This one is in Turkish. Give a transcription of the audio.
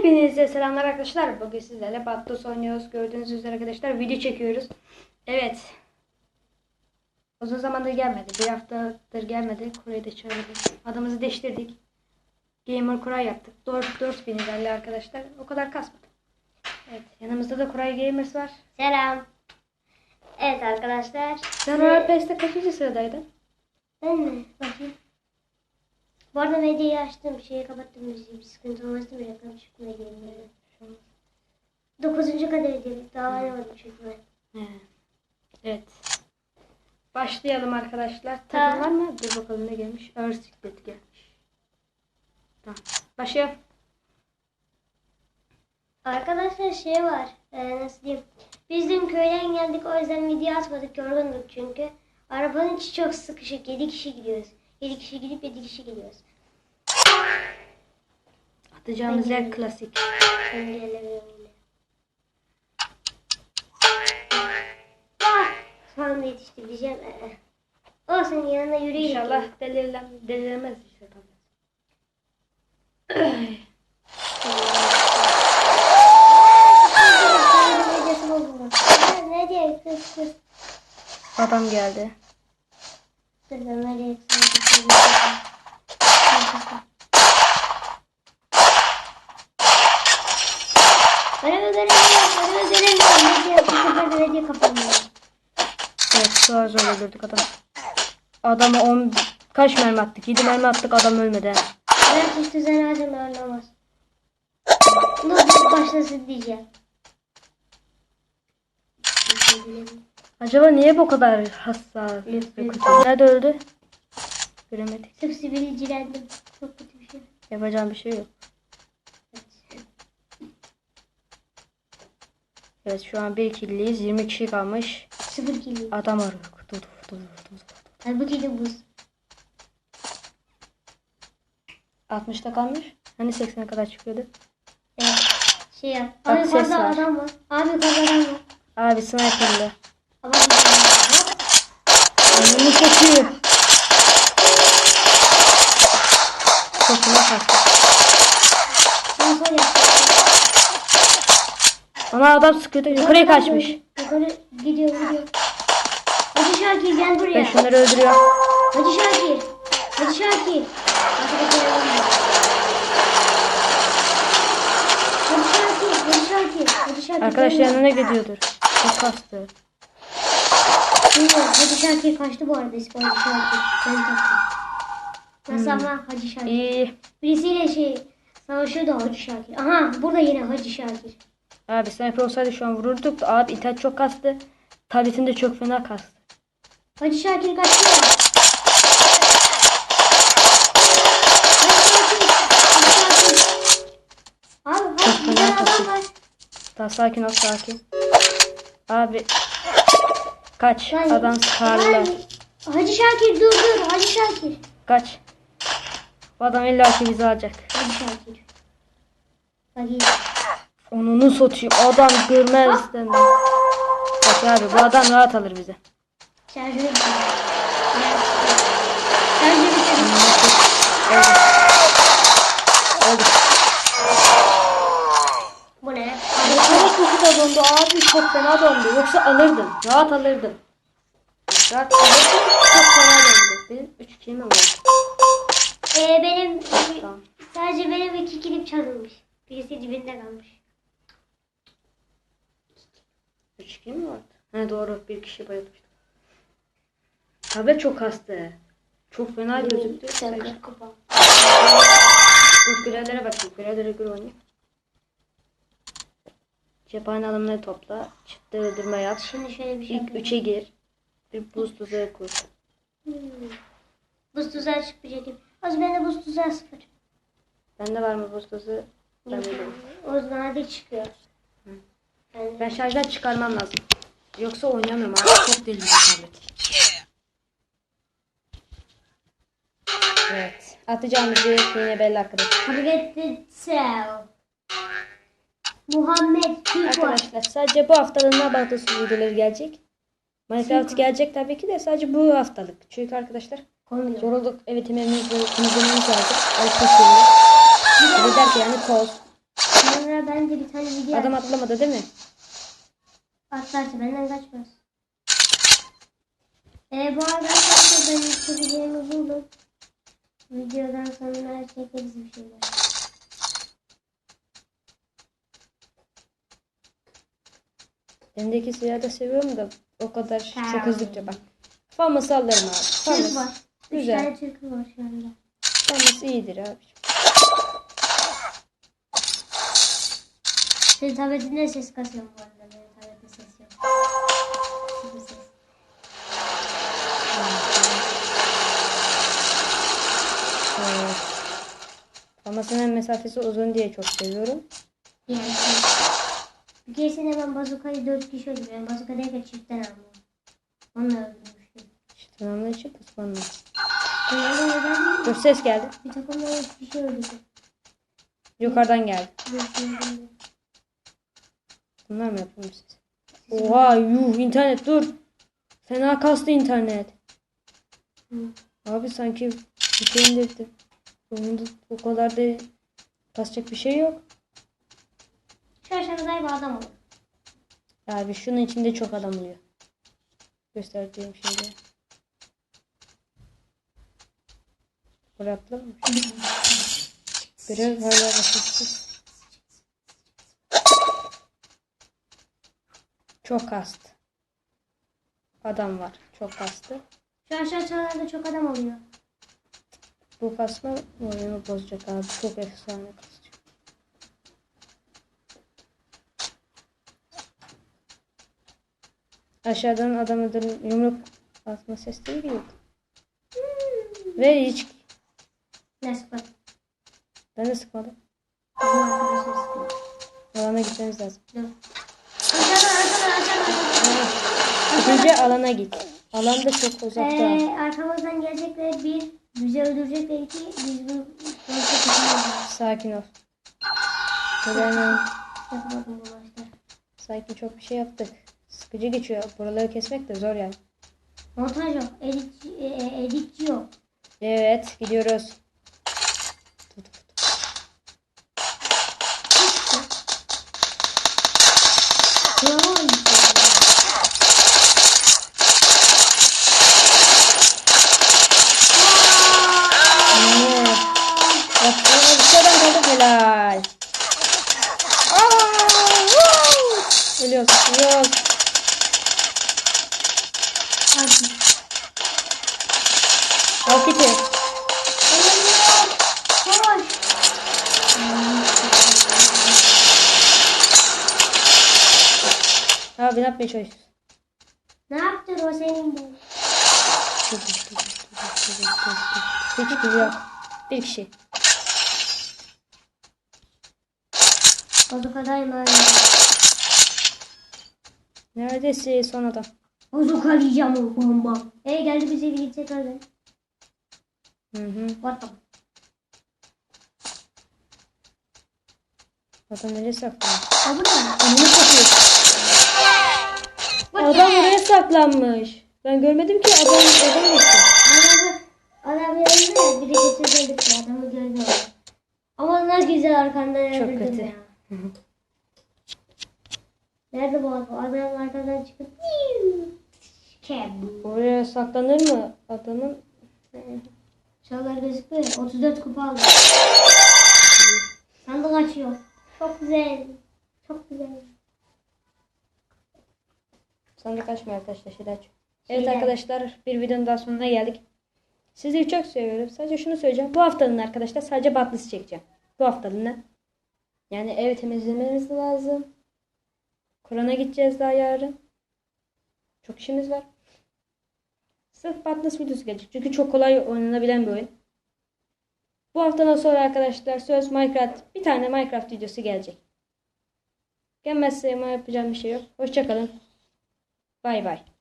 Hepinize selamlar arkadaşlar. Bugün sizlerle Battos oynuyoruz. Gördüğünüz üzere arkadaşlar video çekiyoruz. Evet. Uzun zamandır gelmedi. Bir haftadır gelmedi. Kurayı da çağırdık. Adımızı değiştirdik. Gamer Kuray yaptık. 4 4 bin ilerli arkadaşlar. O kadar kasmadı. Evet. Yanımızda da Kuray Gamers var. Selam. Evet arkadaşlar. Sen Royal Pass'te kaçıncı sıradaydı? Ben mi? Bakayım. Bu arada medyayı açtım. Şeyi kapattım. Müziği. Bir sıkıntı olmasın. Bir reklam çıkmaya gireyim. Dokuzuncu kaderdeyim. Daha oynamadım çünkü ben. He. Evet. Başlayalım arkadaşlar. Takım var mı? Dur bakalım ne gelmiş. Ağır gelmiş. Tamam. Başlayalım. Arkadaşlar şey var. Ee, nasıl diyeyim. Biz dün köyden geldik. O yüzden video atmadık. Yorgunduk çünkü. Arabanın içi çok sıkışık. 7 kişi gidiyoruz. 7 kişi gidip 7 kişi geliyoruz. Atacağımız Peki. yer klasik. Pencerelemiyorum yine. Ah! Son anda yetiştireceğim. Ee. Olsun yanına yürüyün. İnşallah delirlen, delirmez işte tabii. Adam geldi. Dur ben nereye? Bu sefer de ne diye kapanmıyor. Evet an zor öldürdük adam. Adama 10 kaç mermi attık? 7 mermi attık adam ölmedi. Ben hiç düzen alacağım anlamaz. Dur başlasın diyeceğim. Acaba niye bu kadar hassas? Nerede öldü? Göremedik. Sırf sivilcilendim. Çok kötü bir şey. Yapacağım bir şey yok. Evet şu an 1 killiyiz. 20 kişi kalmış. Sıfır kilo. Adam arıyor. Dur dur dur dur. Halbuki de buz. 60'ta kalmış. Hani 80'e kadar çıkıyordu. Evet. Şey yap. Abi var. adam var. Abi yukarıda adam var. Abi sniper'lı. Ama. Önünü çekiyor. Sesine kalktı. Ben. Ona adam sıkıyordu. Yukarıya kaçmış. Yukarı gidiyor gidiyor. Hacı Şakir gel Ben buraya. şunları öldürüyor. Hacı Şakir. Hacı Şakir. Arkadaşlar. Hacı Şakir. Hacı Şakir. Hacı Şakir. Arkadaş gelmiyor. yanına gidiyordur. Çok kastı. Hacı Şakir kaçtı bu arada. Hacı Şakir. Ben taktım. Nasıl ama Hacı Şakir. İyi. Birisiyle şey savaşıyordu Hacı Şakir. Aha burada yine Hacı Şakir. Abi sniper olsaydı şu an vururduk. Abi internet çok kastı. Tabletim de çok fena kastı. Hacı Şakir kaçtı ya. Abi hadi tane adam var. Daha sakin ol sakin. Abi. Kaç. Lan- Adam skarlı. Lan, Hacı Şakir dur dur Hacı Şakir. Kaç. Bu adam illa ki bizi alacak. Hacı Şakir. Hadi. Onunu satayım. Adam görmez dedim. Bak abi bu adam rahat alır bizi. Şarjı bitir. Şarjı bitir. Öldü. Öldü. Bu ne? De dondu abi çok fena dondu. Yoksa alırdın. Rahat alırdın. Rahat alırdın. Çok fena dondu. Benim 3 kilim var. Ee, benim Tamam. sadece benim iki kilim çalınmış. Birisi dibinde kalmış. 3 kilim mi vardı? He doğru bir kişi bayılmıştı. Tablet çok hastı. Çok fena gözüktü. Sakın kupa. Dur görevlere bakayım. Görevlere göre oynayayım. Cephane alımları topla. Çıktı öldürme yap. Şimdi şöyle bir şey İlk yapayım. 3'e gir. Bir buz tuzağı kur. Hmm. Buz tuzağı çıkmayacak. Az bende buz tuzağı sıfır. Bende var mı buz tuzağı? Ben de yok. O nadir çıkıyor. Hı. Ben Ben şarjdan çıkarmam lazım. Yoksa oynamıyorum abi. Çok deli bir tablet. Evet. Atacağımız yine belli arkadaşlar. Forget the cell. Muhammed Türk. Arkadaşlar sadece bu haftalığına Battlefield videoları gelecek. Minecraft gelecek tabii ki de sadece bu haftalık. Çünkü arkadaşlar Konuyor. yorulduk. Evet yemeğimiz ve temizlememiz lazım. Yerine. Bir de der ki yani toz. Arkadaşlar ben de bir tane video Adam atacağım. atlamadı değil mi? Atlarsa benden kaçmaz. Ee, bu arada arkadaşlar ben istediğimi buldum. Videodan sonra çekeriz bir şeyler. Elimdeki silahı da seviyorum da o kadar Tamam. çok hızlıca bak. Faması alırım abi. Famas. var. Güzel. tane Türk var şu anda. Famas iyidir abi. Senin tabletinde ses kasıyorum bu arada. Benim tablette ses yok. Sıfır ses. Evet. Famasın mesafesi uzun diye çok seviyorum. Yani keresinde ben bazukayı dört kişi öldürdüm. Ben bazukadayken çiftten aldım. Onunla öldürmüştüm. İşte tamamla için neden Dur ses geldi. bir takımda üç kişi öldürdüm. Yukarıdan geldi. Dört. Bunlar mı yapılmış ses? Oha yuh internet dur. Fena kastı internet. Hı. Abi sanki bir şey indirdim. Bunda o kadar da kasacak bir şey yok. Bir adam olur. Abi şunun içinde çok adam oluyor. Gösterdiğim şeyde. Buraya atlamamış. Biraz hala basıksız. Çok kast. Adam var. Çok kastı. Şu aşağı çağlarda çok adam oluyor. Bu kasma oyunu bozacak abi. Çok efsane kasacak. Aşağıdan adamın yumruk atma sesleri geliyor. Ve hiç Ne sıkı? ben de sıkmadım. Bizim arkadaşlar sıkıyor. Alana gitmemiz lazım. Dur. İkinci alana git. Alan da çok uzakta. Ee, arkamızdan gelecekler bir bizi öldürecekler iki biz bu sonuçta kaçamayacağız. Sakin ol. Hemen Yapamadım bu maçta. sakin çok bir şey yaptık. Sıkıcı geçiyor. Buraları kesmek de zor yani. Montaj yok. Edit, e, e, editçi yok. Evet gidiyoruz. Helal. Aa! Ölüyoruz, ölüyoruz. Kiti. Ölüyorum. Koş. Abi ne yapmaya çalışıyorsun? Ne yaptın o senin de? Dur, dur, dur, dur, dur, dur, dur, dur. Hiç dur yok. Bir kişi. Bazukadayım öyle. Neredesin son adam? Bazuka diyeceğim o bomba. E geldi bize bir öyle. Hı hı. The? Adam nereye saklanmış? Aa, bu ne? Önünü satıyor. Adam oraya saklanmış. Ben görmedim ki adam adam geçti. Adamı, adamı öldü ya. Biri getirdik ya. Adamı gördü o. Ama ne güzel arkandan Çok kötü. ya. Nerede bu adam? Adam arkadan çıkıp "Piu!" Keb. Oraya saklanır mı adamın? Şallar gözüküyor ya. 34 kupa aldı. Sandık açıyor. Çok güzel. Çok güzel. Sandık açmıyor arkadaşlar. Şeyler açıyor. Evet Şeyler. arkadaşlar bir videonun daha sonuna geldik. Sizleri çok seviyorum. Sadece şunu söyleyeceğim. Bu haftanın arkadaşlar sadece batlısı çekeceğim. Bu haftalığına. Yani ev temizlememiz lazım. Kur'an'a gideceğiz daha yarın. Çok işimiz var. Sırf batlısı videosu gelecek. Çünkü çok kolay oynanabilen bir oyun. Bu haftadan sonra arkadaşlar söz Minecraft bir tane Minecraft videosu gelecek. Gelmezse yapacağım bir şey yok. Hoşçakalın. Bay bay.